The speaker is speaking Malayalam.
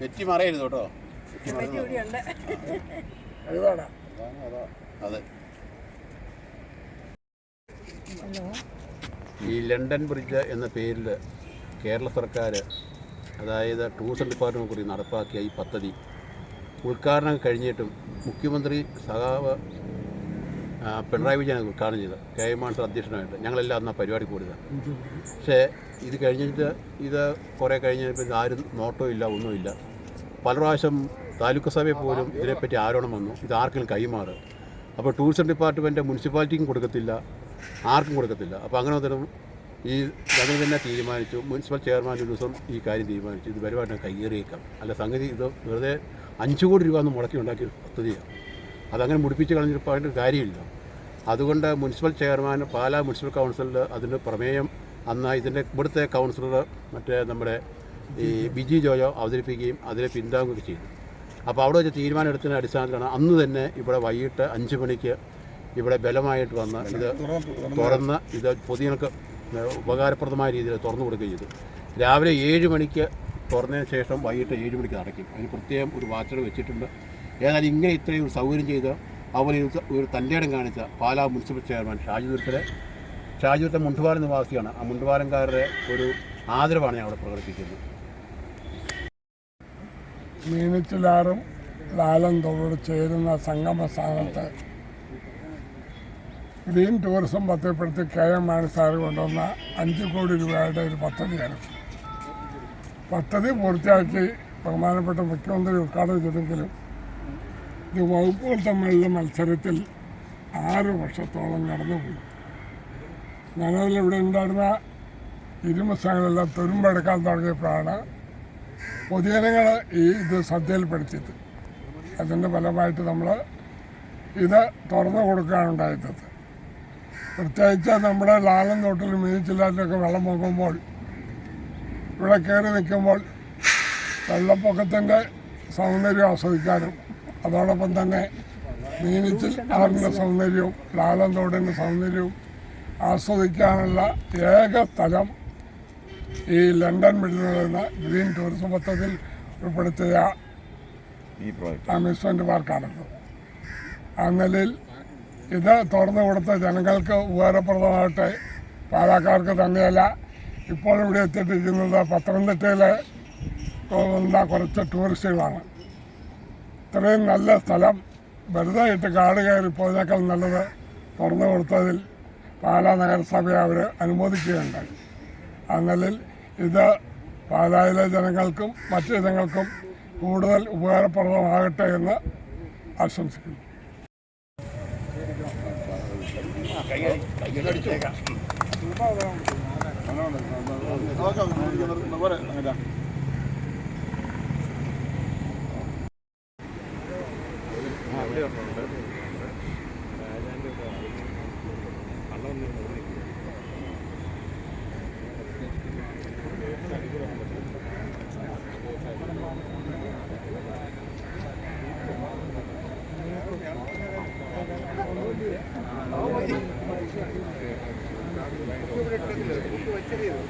വെറ്റി മറയരുത് കേട്ടോ. അതെ. ഈ ലണ്ടൻ ബ്രിഡ്ജ് എന്ന പേരിൽ കേരള സർക്കാർ അതായത് ടൂറിസം ഡിപ്പാർട്ട്മെന്റ് കൂടി നടപ്പാക്കിയ ഈ പദ്ധതി ഉദ്ഘാടനം കഴിഞ്ഞിട്ടും മുഖ്യമന്ത്രി സഖാവ് ആ, പിണറായി വിജയൻ ഉദ്ഘാടനം ചെയ്തത് കെ എം മാൻസർ അധ്യക്ഷനായിട്ട്. ഞങ്ങളെല്ലാം അന്ന് പരിപാടി കൂടിയത് പക്ഷേ ഇത് കഴിഞ്ഞിട്ട് ഇത് കുറേ കഴിഞ്ഞപ്പോൾ ആരും നോട്ടവും ഇല്ല ഒന്നുമില്ല പല പ്രാവശ്യം താലൂക്ക് സഭയിൽ പോലും ഇതിനെപ്പറ്റി ആരോപണം വന്നു. ഇത് ആർക്കും കൈമാറുക അപ്പോൾ ടൂറിസം ഡിപ്പാർട്ട്മെന്റ് മുനിസിപ്പാലിറ്റിക്കും കൊടുക്കത്തില്ല ആർക്കും കൊടുക്കത്തില്ല. അപ്പോൾ അങ്ങനെ വന്നിട്ടും ഈ ഞങ്ങൾ തന്നെ തീരുമാനിച്ചു. മുനിസിപ്പൽ ചെയർമാൻ ഒരു ദിവസം ഈ കാര്യം തീരുമാനിച്ചു. ഇത് പരിപാടി കൈയേറിയേക്കാം. അല്ല സംഗതി ഇത് വെറുതെ അഞ്ച് കോടി രൂപ ഒന്ന് മുടക്കി ഉണ്ടാക്കിയ പദ്ധതിയാണ്. അതങ്ങനെ മുടിപ്പിച്ച് കളഞ്ഞിട്ട് കാര്യമില്ല. അതുകൊണ്ട് മുനിസിപ്പൽ ചെയർമാൻ പാലാ മുനിസിപ്പൽ കൗൺസിലിൽ അതിന്റെ പ്രമേയം അന്ന് ഇതിന്റെ ഇവിടുത്തെ കൗൺസിലർ മറ്റേ നമ്മുടെ ഈ ബിജി ജോയോ അവതരിപ്പിക്കുകയും അതിനെ പിന്താങ്ങുകയും ചെയ്തു. അപ്പോൾ അവിടെ വെച്ച് തീരുമാനം എടുത്തതിന്റെ അടിസ്ഥാനത്തിലാണ് അന്ന് തന്നെ ഇവിടെ വൈകിട്ട് അഞ്ച് മണിക്ക് ഇവിടെ ബലമായിട്ട് വന്ന് ഇത് തുറന്ന് ഇത് പൊതുജനങ്ങൾക്ക് ഉപകാരപ്രദമായ രീതിയിൽ തുറന്നു കൊടുക്കുകയും ചെയ്തു. രാവിലെ ഏഴ് മണിക്ക് തുറന്നതിന് ശേഷം വൈകിട്ട് ഏഴ് മണിക്ക് നടക്കും. അതിന് പ്രത്യേകം ഒരു വാച്ചർ വെച്ചിട്ടുണ്ട്. ഏതായാലും ഇങ്ങനെ ഇത്രയും സൗകര്യം ചെയ്ത് അവർ ഒരു തന്റെ ഇടം കാണിച്ച പാലാ മുനിസിപ്പൽ ചെയർമാൻ ഷാജുദൂരത്തിലെ ഷാജുദൂരത്തെ മുണ്ടുപാലം നിവാസിയാണ്. ആ മുണ്ടുപാലംകാരുടെ ഒരു ആദരവാണ് ഞാൻ അവിടെ പ്രകടിപ്പിക്കുന്നത്. മീനച്ചിലാറും ലാലം തോട് ചേരുന്ന സംഗമ സ്ഥാനത്ത് ഗ്രീൻ ടൂറിസം പദ്ധതിപ്പെടുത്തി കെ എം മാണി സാർ കൊണ്ടുവന്ന അഞ്ച് കോടി രൂപയുടെ ഒരു പദ്ധതിയാണ് പദ്ധതി പൂർത്തിയാക്കി ബഹുമാനപ്പെട്ട മുഖ്യമന്ത്രി ഉദ്ഘാടനം ചെയ്തെങ്കിലും ഇത് വകുപ്പുകൾ തമ്മിലുള്ള മത്സരത്തിൽ ആറ് വർഷത്തോളം കടന്നുപോയി. ഞാനതിലിവിടെ ഉണ്ടായിരുന്ന ഇരുമസങ്ങളെല്ലാം തുരുമ്പെടുക്കാൻ തുടങ്ങിയപ്പോഴാണ് പൊതുജനങ്ങൾ ഈ ഇത് ശ്രദ്ധയിൽപ്പെടുത്തിയത്. അതിന്റെ ഫലമായിട്ട് നമ്മൾ ഇത് തുറന്നു കൊടുക്കുകയാണ് കൊടുക്കാനുണ്ടായത് പ്രത്യേകിച്ച് നമ്മുടെ ലാലം തോട്ടിൽ മീനിച്ചില്ലാറ്റിലൊക്കെ വെള്ളം പോകുമ്പോൾ ഇവിടെ കയറി നിൽക്കുമ്പോൾ വെള്ളപ്പൊക്കത്തിന്റെ സൗന്ദര്യം ആസ്വദിക്കാനും അതോടൊപ്പം തന്നെ നീനിച്ച് ആറിന്റെ സൗന്ദര്യവും ലാലം തോടിന്റെ സൗന്ദര്യവും ആസ്വദിക്കാനുള്ള ഏക സ്ഥലം ഈ ലണ്ടൻ മിഡിലുള്ള ഗ്രീൻ ടൂറിസം പദ്ധതിയിൽ ഉൾപ്പെടുത്തിയ അമ്യൂസ്മെന്റ് പാർക്കാണത് ആ നിലയിൽ ഇത് തുറന്നു കൊടുത്ത ജനങ്ങൾക്ക് ഉപകാരപ്രദമാകട്ടെ. പാലക്കാർക്ക് തന്നെയല്ല ഇപ്പോൾ ഇവിടെ എത്തിയിട്ടിരിക്കുന്നത് പത്തനംതിട്ടയിലെ കുറച്ച് ടൂറിസ്റ്റുകളാണ് ഇത്രയും നല്ല സ്ഥലം വെറുതെ ഇട്ട് കാട് കയറി പോയതിനേക്കാൾ നല്ലത് തുറന്നു കൊടുത്തതിൽ പാലാ നഗരസഭ അവർ അനുമോദിക്കുകയുണ്ടായി. ആ നിലയിൽ ഇത് പാലായിലെ ജനങ്ങൾക്കും മറ്റു ജനങ്ങൾക്കും കൂടുതൽ ഉപകാരപ്രദമാകട്ടെ എന്ന് ആശംസിക്കുന്നു. ഇവിടെ ഒന്നുണ്ട് രാജാന്റെ ഒക്കെ കള്ളൊന്നും ഓർമ്മിക്കുക ഇവിടെ വെച്ചറിയത്